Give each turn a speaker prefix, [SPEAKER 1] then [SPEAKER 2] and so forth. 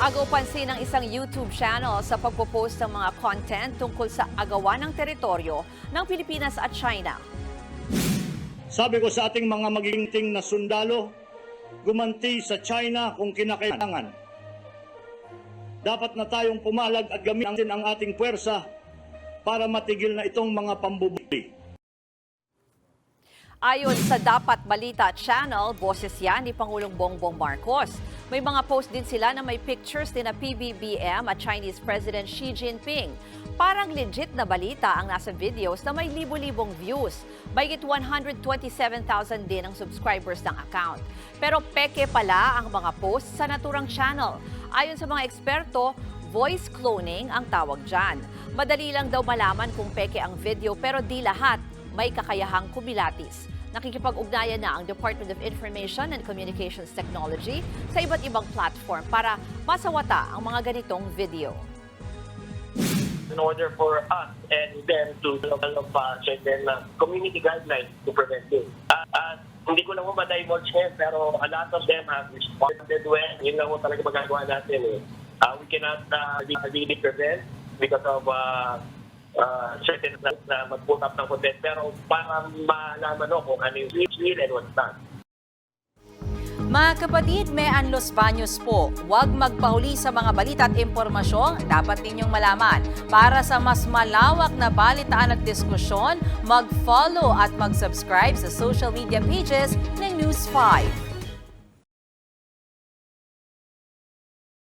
[SPEAKER 1] Agaw pansin ng isang YouTube channel sa pagpo-post ng mga content tungkol sa agawan ng teritoryo ng Pilipinas at China.
[SPEAKER 2] Sabi ko sa ating mga magiginting na sundalo, gumanti sa China kung kinakailangan. Dapat na tayong pumalag at gamitin ang ating puwersa para matigil na itong mga pambubuli.
[SPEAKER 1] Ayon sa Dapat Balita Channel, boses yan ni Pangulong Bongbong Marcos. May mga post din sila na may pictures din na PBBM at Chinese President Xi Jinping. Parang legit na balita ang nasa videos na may libo-libong views. Bayit 127,000 din ang subscribers ng account. Pero peke pala ang mga post sa naturang channel. Ayon sa mga eksperto, voice cloning ang tawag dyan. Madali lang daw malaman kung peke ang video pero di lahat may kakayahang kumilatis. Nakikipag-ugnayan na ang Department of Information and Communications Technology sa iba't ibang platform para masawata ang mga ganitong video.
[SPEAKER 3] in order for us and them to develop uh, certain uh, community guidelines to prevent this. Uh, uh, hindi ko lang mo ma-divulge ngayon, pero a lot of them have responded well. Yun lang mo talaga magagawa natin. Eh. Uh, we cannot uh, really prevent because of uh, uh, certain na, na mag-put up ng content. Pero para malaman no, kung ano yung real and what's not.
[SPEAKER 4] Mga kapatid, may Anlos Baños po. Huwag magpahuli sa mga balita at impormasyong dapat ninyong malaman. Para sa mas malawak na balitaan at diskusyon, mag-follow at mag-subscribe sa social media pages ng News 5.